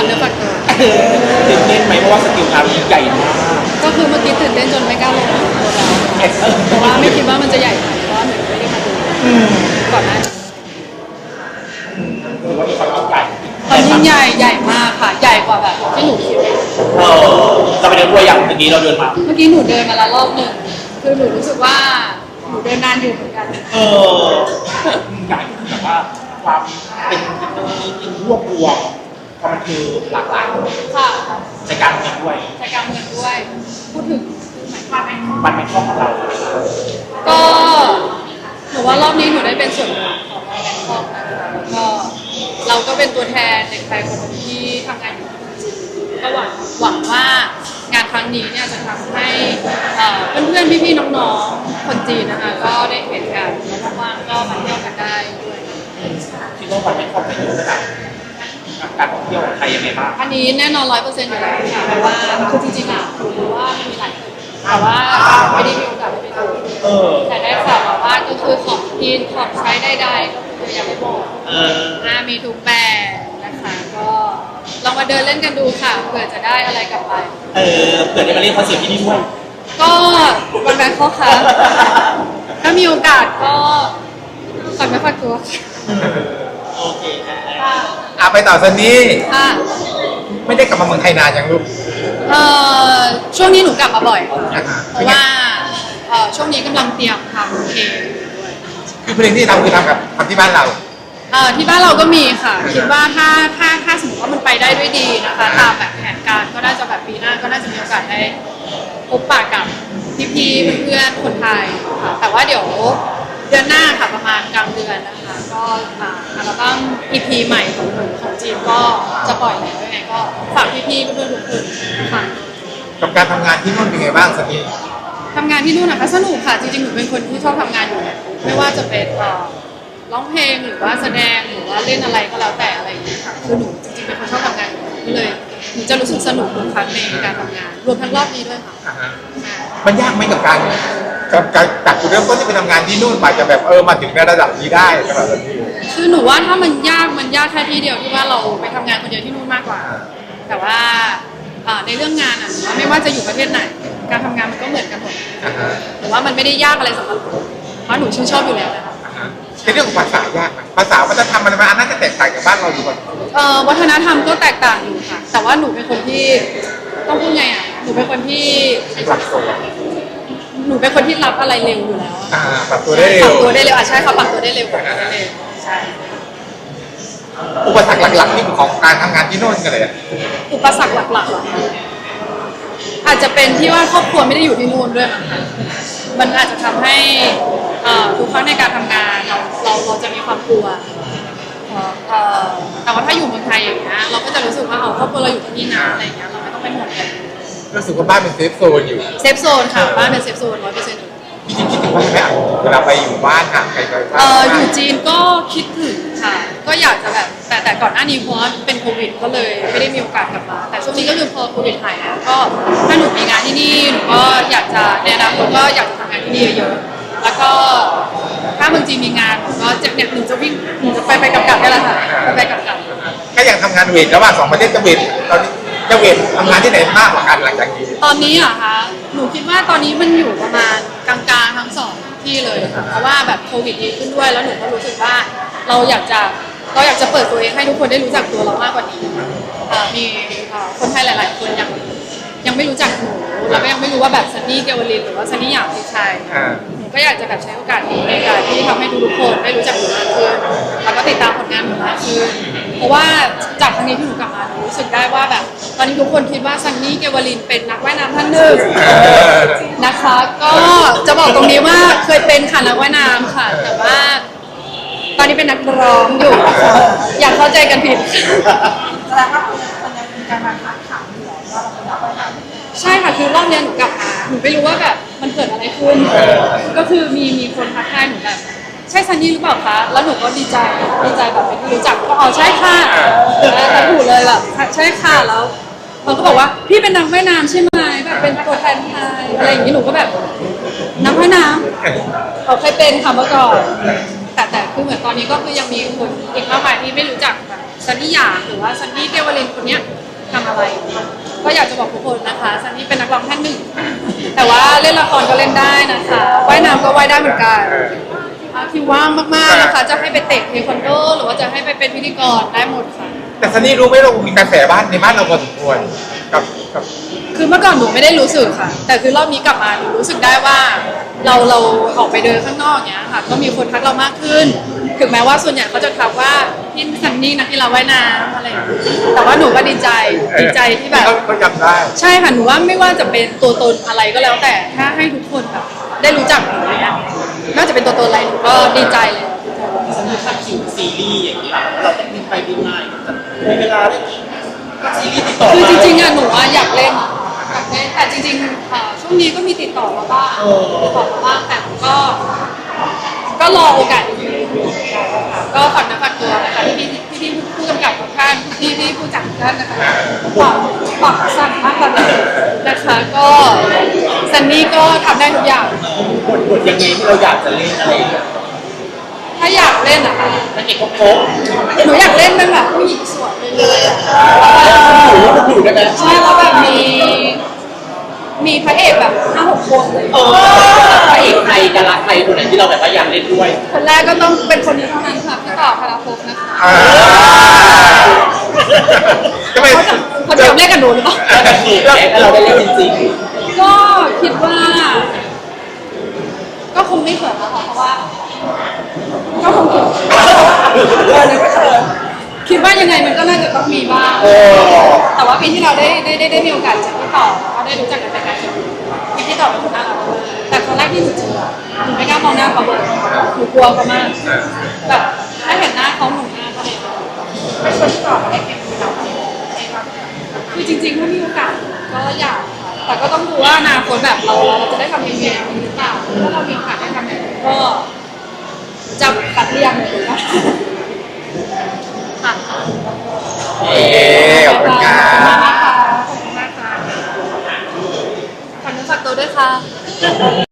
ฝันเนื้อฝันตัวตื่นเต้นไหมเพราะว่าสกิลอาร์ใหญ่มากก็คือเมื่อกี้ตื่นเต้นจนไม่กล้าลงตัวเราเพราะว่าไม่คิดว่ามันจะใหญ่ขนาดนี้เพราะว่าหนูไม่ได้มาดูก่อนหน้านี้หรือว่ามีความยิ่งใหญ่ความยิ่งใหญ่ใหญ่มากค่ะใหญ่กว่าแบบที่หนูคิดเออเราไปเดินด้วยอย่างเมื่อกี้เราเดินมา เมื่อกี้หนูเดินมาแล้วรอบหนึ่งคือหนูรู้สึกว่าหนูเดินนานอยู่เหมือนกัน เออใหญ่คือแบบว่าความเป็นเทคโนโลยีที่รวบรวม ความบันเทิงหลากหลายค่ะในการเงินด้วยใช้การเงินด้วย พูดถึงหมายความไหมมันเป็นช่องของเราก็หนูว่ารอบนี้หนูได้เป็นส่วนหนึ่งของแบงคอกนะคะแล้วก็เราก็เป็นตัวแทนเด็กไทยคนหนึ่งที่ทำงานอยู่ที่จีนก็หวังหวังว่างานครั้งนี้เนี่ยจะทำให้เอ่อเพื่อนๆพี่ๆน้องๆคนจีนนะคะก็ได้เห็นกันแล้วว่างๆก็มาเที่ยวกันได้ด้วย คิดว่ามันเป็นความประโยชน์กับ การท่องเที่ยวของไทยยังไงบ้างอันนี้แน่นอนร้อยเปอร์เซ็นต์อยู่แล้วค่ะเพราะว่าคือจริงๆอะหรู้ว่ามันมีหลายคนแต่ว่าไม่ได้มีโอกาสได้ไปดูเออแต่ได้ข่าวมาว่าก็คือของกินของใช้ใดๆก็คืออยังไม่หมดเอออ่ามีทุกแบบนด์นะคะก็ลองมาเดินเล่นกันดูค่ะเผื่อจะได้อะไรกลับไป เออเผื่อได้มาเล่นคอนเสิร์ตที่นี่ด้วยก็วันแบงคอกค่ะถ้ามีโอกาสก็ฝากไม่ฝากตัวค่ะ อะไปต่อซันนี่ค่ะไม่ได้กลับมาเมืองไทยนานยังลูกเอ่อช่วงนี้หนูกลับมาบ่อยค่ะอ่าฮะเพราะว่าเอ่อช่วงนี้กำลังเตรียมทำเพลงด้วยคือเพลงที่ทำคือทำกับทำที่บ้านเรา เอ่อที่บ้านเราก็มีค่ะ คิดว่าถ้าถ้าถ้าสมมติว่ามันไปได้ด้วยดีนะคะ ตามแบบแผนการก็น่าจะแบบปีหน้าก็น่าจะมีโอกาสได้พบปะกับพี่ๆเพื่อนๆคนไทยค่ะแต่ว่าเดี๋ยว เดือนหน้าค่ะประมาณกลางเดือนนะคะ ก็อ่าอัลบั้ม EP ใหม่ของหนูของจีนก็จะปล่อยแล้วยังไงก็ฝากพี่ๆเพื่อนๆทุกคนค่ะกับการทำงานที่นู่นเป็นไงบ้างซันนี่ทำงานที่นู่นนะคะสนุกค่ะจริงๆหนูเป็นคนที่ชอบทำงานอยู่แล้วไม่ว่าจะเป็นเอ่อร้องเพลงหรือว่าแสดงหรือว่าเล่นอะไรก็แล้วแต่อะไรอย่างเงี้ยค่ะคือหนูจริงๆเป็นคนชอบทำงานอยู่แล้วก็เลยหนูจะรู้สึกสนุกทุกครั้งในการทำงาน รวมทั้งรอบนี้ด้วยค่ะอ่าฮะ มันยากไหมกับการ กับการจากจุดเริ่มต้นที่ไปทำงานที่นู่นไปจะแบบเออมาถึงในระดับนี้ได้สำหรับซันนี่คือหนูว่าถ้ามันยากมันยากแค่ที่เดียวที่ว่าเราไปทำงานคนเดียวที่นู่นมากกว่า แต่ว่าเอ่อในเรื่องงานอะหนูว่าไม่ว่าจะอยู่ประเทศไหน การทำงานมันก็เหมือนกันหมดอ่าฮะหนูว่ามันไม่ได้ยากอะไรสำหรับหนูเพราะหนูชื่นชอบอยู่แล้วนะคะอ่าฮะในเรื่องของภาษายากไหมภาษาวัฒนธรรมมันมันน่าจะแตกต่างจากบ้านเราอยู่ก่อนเอ่อวัฒนธรรมก็แตกต่างอยู่ค่ะ แต่ว่าหนูเป็นคนที่ต้องพูดไงอะหนูเป็นคนที่ปรับตัว หนูเป็นคนที่รับอะไรเร็วอยู่แล้วอะอ่าปรับตัวได้เร็ปรัวบตัวได้เร็วอะใช่ค่ะปรับตัวได้เร็วปรับตัวได้เร็วใช่ อุปสรรคหลักๆที่ของการทำงานที่นู่นกันเลยอะอุปสรรคหลักๆเหรอคะอาจจะเป็นที่ว่าครอบครัวไม่ได้อยู่ที่นู่นด้วยมั้งคะมันอาจจะทำให้เอ่อทุกครั้งในการทำงานเราเราเราจะมีความกลัวเอ่อเอ่อแต่ว่าถ้าอยู่เมืองไทยอย่างเงี้ยเราก็จะรู้สึกว่าเอาครอบครัวเราอยู่ที่นี่นะอะไรอย่างเงี้ยเราไม่ต้องเป็นห่วงกัน รู้สึกว่าบ้านเป็นเซฟโซนอยู่เซฟโซนค่ะบ้านเป็นเซฟโซนร้อยเปอร์เซ็นต์จริงๆคิดถึงว่าไหมอะเวลาไปอยู่บ้านห่างไกลๆบ้านเอ่ออยู่จีนก็คิดถึงค่ะ ก็อยากจะแบบแต่แต่ก่อนหน้านี้เพราะว่าเป็นโควิดก็เลยไม่ได้มีโอกาสกลับมา แต่ช่วงนี้ก็คือพอโควิดหายแล้วก็ถ้าหนูมีงานที่นี่หนูก็อยากจะในอนาคตก็อยากจะทำงานที่นี่เยอะๆแล้วก็ถ้าเมืองจีนมีงานหนูก็จะเนี่ยหนูจะวิ่งหนูจะไปไปกลับกลับได้แหละค่ะไปไปกลับกลับก็ยังทำงานเวทระหว่างสองประเทศจะเวทตอนนี้ จะเวททำงานที่ไหนมากกว่ากันหลังจากนี้ตอนนี้เหรอะคะหนูคิดว่าตอนนี้มันอยู่ประมาณกลางๆทั้งสองที่เลยค่ะเพราะว่าแบบโควิดดีขึ้นด้วยแล้วหนูก็รู้สึกว่าเราอยากจะเราอยากจะเปิดตัวเองให้ทุกคนได้รู้จักตัวเรามากกว่านี้อ่ามีอ่าคนไทยหลาย ๆ คนยังยังไม่รู้จักหนูแล้วก็ยังไม่รู้ว่าแบบซันนี่เกวลินหรือว่าซันนี่หยางคือใคร อ่าหนูก็อยากจะแบบใช้โอกาสนี้ในการที่ทำให้ทุกๆคนได้รู้จักหนูมากขึ้นแล้วก็ติดตามผลงานหนูมากขึ้นเพราะว่าจากครั้งนี้ที่หนูกลับมาหนูรู้สึกได้ว่าแบบ ตอนนี้ทุกคนคิดว่าซันนี่เกวลินเป็นนักว่ายน้ำท่านหนึ่งนะคะ ก็จะบอกตรงนี้ว่าเคยเป็นค่ะนักว่ายน้ำค่ะ แต่ว่า ตอนนี้เป็นนักร้องอยู่นะคะอย่าเข้าใจกันผิด แสดงว่าคนยังมีการมาถามถามอยู่แล้วว่าเราเป็นนักว่ายน้ำ ใช่ค่ะคือรอบเนี้ยหนูกลับมาหนูไม่รู้ว่าแบบมันเกิดอะไรขึ้น ก็คือมีมีคนทักทายหนูแบบใช่ซันนี่หรือเปล่าคะแล้วหนูก็ดีใจดีใจแบบเป็นที่รู้จักก็อ๋อใช่ค่ะแล้วแต่ถูกเลยแบบใช่ค่ะแล้ว เขาก็บอกว่าพี่เป็นนักว่ายน้ำใช่ไหมแบบเป็นตัวแทนไทยอะไรอย่างนี้หนูก็แบบนักว่ายน้ำเราเคยเป็นค่ะเมื่อก่อนแต่แต่คือเหมือนตอนนี้ก็คือยังมีคนอีกมากมายที่ไม่รู้จักแบบซันนี่หยางหรือว่าซันนี่เกวลินคนเนี้ยทำอะไร ก็อยากจะบอกทุกคนนะคะซันนี่เป็นนักร้องท่านหนึ่งแต่ว่าเล่นละครก็เล่นได้นะคะว่ายน้ำก็ว่ายได้เหมือนกันอะคิวว่างมากๆนะคะจะให้ไปเตะเทควันโดหรือว่าจะให้ไปเป็นพิธีกรได้หมดค่ะ แต่ซันนี่รู้ไหมเรามีกระแสบ้านในบ้านเราพอสมควรกับกับ คือเมื่อก่อนหนูไม่ได้รู้สึกค่ะ แต่คือรอบนี้กลับมาหนูรู้สึกได้ว่า เราเราออกไปเดินข้างนอกเนี้ยค่ะ ก็มีคนทักเรามากขึ้น ถึงแม้ว่าส่วนใหญ่เขาจะทักว่าพี่ซันนี่นักกีฬาว่ายน้ำอะไรอย่างเงี้ยแต่ว่าหนูก็ดีใจดีใจที่แบบเขาเขาจำได้ใช่ค่ะหนูว่าไม่ว่าจะเป็นตัวตนอะไรก็แล้วแต่ถ้าให้ทุกคนแบบได้รู้จักหนูเนี่ยไม่ว่าจะเป็นตัวตนอะไรหนูก็ดีใจเลยสมมติ ถ้าคิวซีรีส์อย่างเงี้ยเราต้องบินไปบินมาอย่างเงี้ยจะมีเวลาได้ซีรีส์ติดต่อคือมาจริงๆอะหนูอะอยากเล่นอยากเล่นแต่จริงๆเอ่อช่วงนี้ก็มีติดต่อมาบ้างติดต่อมาบ้างแต่ก็ ก็รอโอกาสดีๆก็ฝากเนื้อฝากตัวนะคะพี่พี่พี่พี่ผู้กำกับทุกท่านพี่พี่ผู้จัดทุกท่านนะคะฝากฝากสั่งมากกว่านี้นะคะ ก็ซันนี่ก็ทำได้ทุกอย่าง บทบทยังไงที่เราอยากจะเล่นอะไรอย่างเงี้ยถ้าอยาก เล่นอะค่ะนักเอกโป๊ะหนูอยากเล่นเป็นแบบผู้หญิงสวยเลยอะหรือว่าอยู่ได้ไหมใช่แล้วแบบมี มีพระเอกแบบห้าหกคนเลยเออพระเอกไทยดาราไทยคนไหนที่เราแบบว่าอยากเล่นด้วยคนแรกก็ต้องเป็นคนนี้เท่านั้นค่ะพี่ต่อพาราภพนะคะอ่าก็เป็นเขาจะเขาจะเล่นกับหนูหรือเปล่าแล้วแบบนี้ถ้าเราได้เล่นจริงก็คิดว่า ก็คงไม่เขินแล้วค่ะเพราะว่า ก็คงเขินเออไม่เขินคิดว่ายังไงมันก็น่าจะต้องมีบ้างๆโอ้แต่ว่าปีที่เราได้ได้ได้ได้มีโอกาสเจอพี่ต่อก็ได้รู้จักกันในการเจอพี่พี่ต่อเป็นคนน่ารักมากแต่ตอนแรกที่หนูเจออะหนูไม่กล้ามองหน้าเขาเลยหนูกลัวเขามากแบบถ้าเห็นหน้าเขาหนูหน้าเขาเลยไม่ชวนที่ต่อมาได้เก็บเงินเราเองเราคือจริงๆถ้ามีโอกาสก็อยากค่ะแต่ก็ต้องดูว่าอนาคตแบบเราเราจะได้ทำเพลงหรือเปล่าถ้าเรามีโอกาสได้ทำเพลงก็จะ ตัดเรียงหรือว่าค่ะโอเคขอบคุณครัขอบคุณบมากค่ะขอบคุณมากค่ะฝากเนื้อฝากตัวด้วยค่ะ